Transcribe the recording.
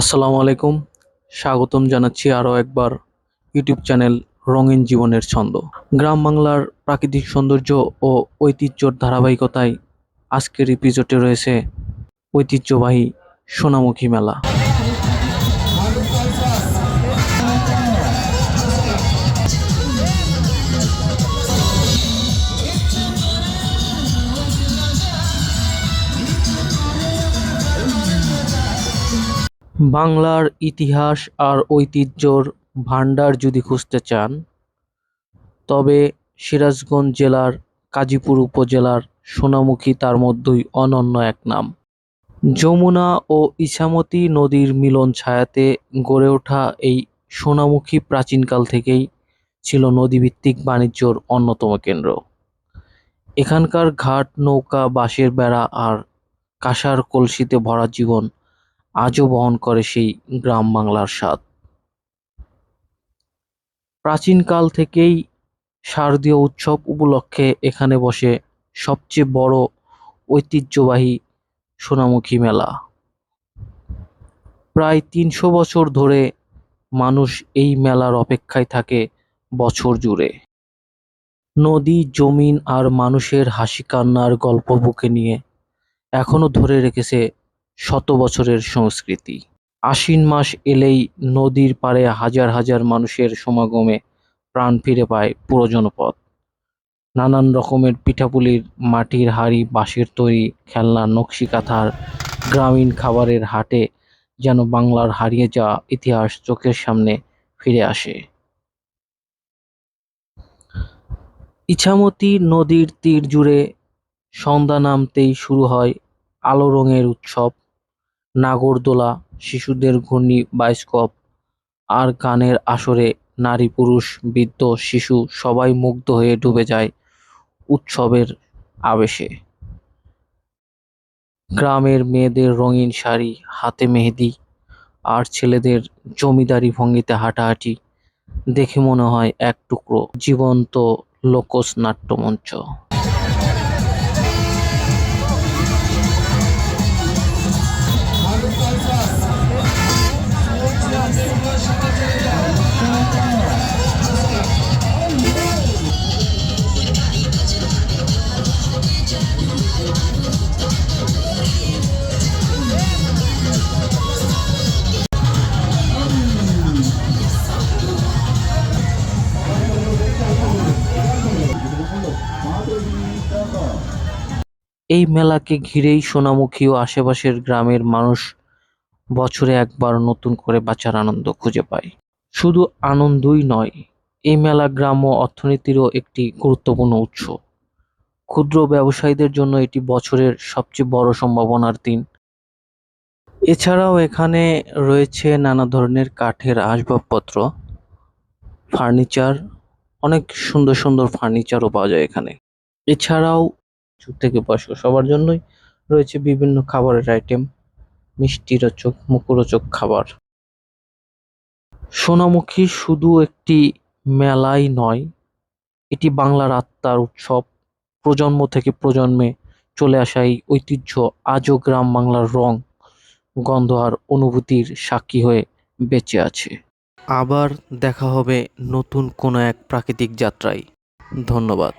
আসসালামু আলাইকুম। স্বাগতম জানাচ্ছি আরও একবার ইউটিউব চ্যানেল রঙিন জীবনের ছন্দ। গ্রাম বাংলার প্রাকৃতিক সৌন্দর্য ও ঐতিহ্যর ধারাবাহিকতায় আজকের এপিসোডে রয়েছে ঐতিহ্যবাহী সোনামুখী মেলা। বাংলার ইতিহাস আর ঐতিহ্যর ভাণ্ডার যদি খুঁজতে চান, তবে সিরাজগঞ্জ জেলার কাজীপুর উপজেলার সোনামুখী তার মধ্যেই অনন্য এক নাম। যমুনা ও ইছামতি নদীর মিলন ছায়াতে গড়ে ওঠা এই সোনামুখী প্রাচীনকাল থেকেই ছিল নদীভিত্তিক বাণিজ্যর অন্যতম কেন্দ্র। এখানকার ঘাট, নৌকা, বাঁশের বেড়া আর কাঁসার কলসিতে ভরা জীবন আজও বহন করে সেই গ্রাম বাংলার স্বাদ। প্রাচীনকাল থেকেই শারদীয় উৎসব উপলক্ষে এখানে বসে সবচেয়ে বড় ঐতিহ্যবাহী সোনামুখী মেলা। প্রায় তিনশো বছর ধরে মানুষ এই মেলার অপেক্ষায় থাকে বছর জুড়ে। নদী, জমিন আর মানুষের হাসি কান্নার গল্প বুকে নিয়ে এখনও ধরে রেখেছে শত বছরের সংস্কৃতি। আশ্বিন মাস এলেই নদীর পাড়ে হাজার হাজার মানুষের সমাগমে প্রাণ ফিরে পায় পুরো জনপদ। নানান রকমের পিঠাপুলির মাটির হাঁড়ি, বাঁশের তৈরি খেলনা, নকশি কাঁথার গ্রামীণ খাবারের হাটে যেন বাংলার হারিয়ে যাওয়া ইতিহাস চোখের সামনে ফিরে আসে। ইছামতি নদীর তীর জুড়ে সন্ধ্যা নামতেই শুরু হয় আলো রঙের উৎসব। নাগরদোলা, শিশুদের ঘূর্ণি বায়োস্কোপ আর গানের আসরে নারী পুরুষ, বৃদ্ধ, শিশু সবাই মুগ্ধ হয়ে ডুবে যায় উৎসবের আবেশে। গ্রামের মেয়েদের রঙিন শাড়ি, হাতে মেহেদি আর ছেলেদের জমিদারি ভঙ্গিতে হাঁটাহাঁটি দেখে মনে হয় এক টুকরো জীবন্ত লোকজ নাট্যমঞ্চ এই মেলাকে ঘিরেই সোনামুখী ও আশেপাশের গ্রামের মানুষ বছরে একবার নতুন করে বাঁচার আনন্দ খুঁজে পায়। শুধু আনন্দই নয়, এই মেলা গ্রাম্য অর্থনীতিরও একটি গুরুত্বপূর্ণ উৎস। ক্ষুদ্র ব্যবসায়ীদের জন্য এটি বছরের সবচেয়ে বড় সম্ভাবনার দিন। এছাড়াও এখানে রয়েছে নানা ধরনের কাঠের আসবাবপত্র, ফার্নিচার, অনেক সুন্দর সুন্দর ফার্নিচারও পাওয়া যায় এখানে। এছাড়াও ছোট থেকে বয়স্ক সবার জন্যই রয়েছে বিভিন্ন খাবারের আইটেম মিষ্টি মিষ্টিরোচক, মুখরোচক খাবার। সোনামুখী শুধু একটি মেলাই নয়, এটি বাংলার আত্মার উৎসব। প্রজন্ম থেকে প্রজন্মে চলে আসা এই ঐতিহ্য আজও গ্রাম বাংলার রং, গন্ধ আর অনুভূতির সাক্ষী হয়ে বেঁচে আছে। আবার দেখা হবে নতুন কোনো এক প্রাকৃতিক যাত্রায়। ধন্যবাদ।